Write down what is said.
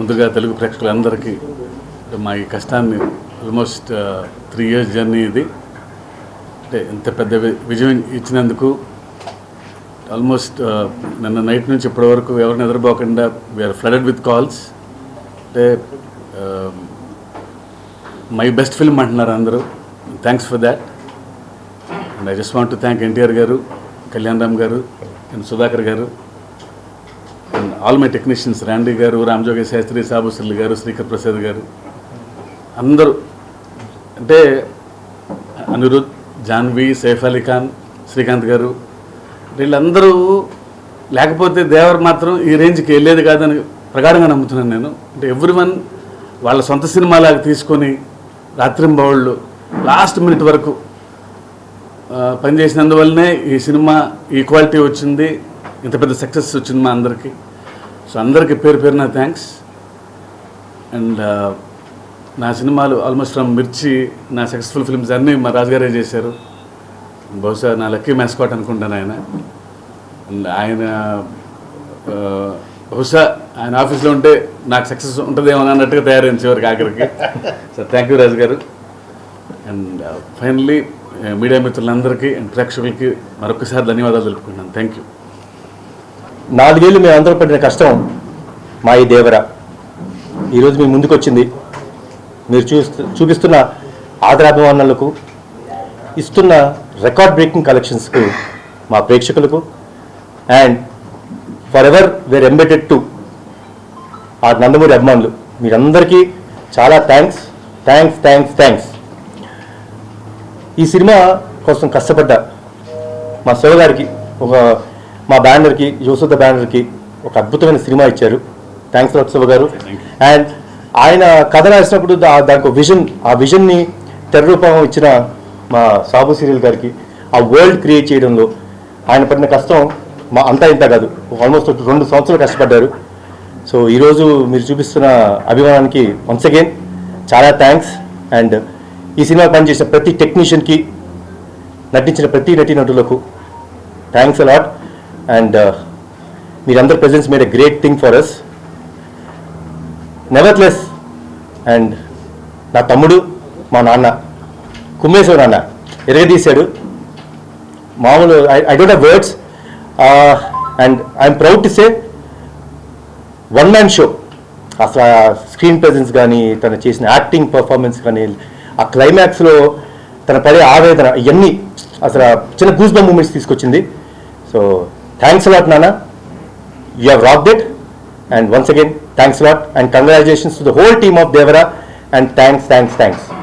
ముందుగా తెలుగు ప్రేక్షకులందరికీ మా ఈ కష్టాన్ని ఆల్మోస్ట్ త్రీ ఇయర్స్ జర్నీ ఇది అంటే ఇంత పెద్ద విజయం ఇచ్చినందుకు ఆల్మోస్ట్ uh, నిన్న నైట్ నుంచి ఇప్పటివరకు ఎవరిని ఎదురుపోకుండా we are flooded with calls అంటే మై బెస్ట్ ఫిల్మ్ అంటున్నారు అందరూ thanks for that and I just want to thank NTR garu Kalyan Ram garu and Sudhakar garu and all my technicians Randy garu Ramajogi Sastry సాబుశ్రీ గారు శ్రీకర్ ప్రసాద్ గారు అందరూ అంటే అనిరుద్ జాన్వి సైఫ్ అలీ ఖాన్ శ్రీకాంత్ గారు వీళ్ళందరూ లేకపోతే దేవర్ మాత్రం ఈ రేంజ్కి వెళ్ళేది కాదని ప్రగాఢంగా నమ్ముతున్నాను నేను అంటే ఎవ్రీ వన్ వాళ్ళ సొంత సినిమాలాగా తీసుకొని రాత్రింబవళ్ళు లాస్ట్ మినిట్ వరకు పనిచేసినందువల్లనే ఈ సినిమా ఈ క్వాలిటీ వచ్చింది ఇంత పెద్ద సక్సెస్ వచ్చింది మా అందరికీ సో అందరికీ పేరు పేరున థ్యాంక్స్ అండ్ uh, నా సినిమాలు ఆల్మోస్ట్ మిర్చి నా సక్సెస్ఫుల్ ఫిల్మ్స్ అన్నీ మా రాజుగారే చేశారు బహుశా నా లక్కీ మ్యాస్కాట్ అనుకుంటాను ఆయన అండ్ ఆయన uh, బహుశా ఆయన ఆఫీస్లో ఉంటే నాకు సక్సెస్ ఉంటుందేమో అన్నట్టుగా తయారైంది చివరికి ఆఖరికి sir thank you Raju garu and finally media మిత్రులందరికీ అండ్ ప్రేక్షకులకి మరొకసారి ధన్యవాదాలు తెలుపుకుంటున్నాను థ్యాంక్ యూ నాలుగేళ్ళు మేము అందరూ పడిన కష్టం మా ఈ దేవర ఈరోజు మీ ముందుకు వచ్చింది మీరు చూస్తు చూపిస్తున్న ఆదరాభిమానులకు ఇస్తున్న రికార్డ్ బ్రేకింగ్ కలెక్షన్స్కు మా ప్రేక్షకులకు and forever we're indebted to ఆ నందమూరి అభిమానులు మీరందరికీ చాలా థ్యాంక్స్ థ్యాంక్స్ థ్యాంక్స్ థ్యాంక్స్ ఈ సినిమా కోసం కష్టపడ్డ మా శివగారికి ఒక మా బ్యానర్కి యూసుఫ్ బ్యానర్కి ఒక అద్భుతమైన సినిమా ఇచ్చారు థ్యాంక్స్ రాత్సవ గారు అండ్ ఆయన కథ రాసినప్పుడు దానికి విజన్ ఆ విజన్ని తెరరూపం ఇచ్చిన మా సాబు సీరియల్ గారికి ఆ వరల్డ్ క్రియేట్ చేయడంలో ఆయన పడిన కష్టం మా అంతా ఇంత కాదు ఆల్మోస్ట్ రెండు సంవత్సరాలు కష్టపడ్డారు సో ఈరోజు మీరు చూపిస్తున్న అభిమానానికి వన్స్ అగైన్ చాలా థ్యాంక్స్ అండ్ ఈ సినిమా పనిచేసిన ప్రతి టెక్నీషియన్కి నటించిన ప్రతి నటీనటులకు థ్యాంక్స్ అలాట్ అండ్ uh, మీరందరి presence made a great thing for us nevertheless and నా తమ్ముడు మా నాన్న కుమ్మేశ్వర నాన్న ఎరగదీశాడు మామూలు I I don't have words and I'm proud to say one man show అసలు స్క్రీన్ ప్రజెన్స్ కానీ తను చేసిన యాక్టింగ్ పర్ఫార్మెన్స్ కానీ ఆ క్లైమాక్స్లో తన పడే ఆవేదన ఇవన్నీ అసలు చిన్న గూస్ మూమెంట్స్ తీసుకొచ్చింది so Thanks a lot, Nana. You have rocked it. And once again, thanks a lot. And congratulations to the whole team of Devara. And thanks.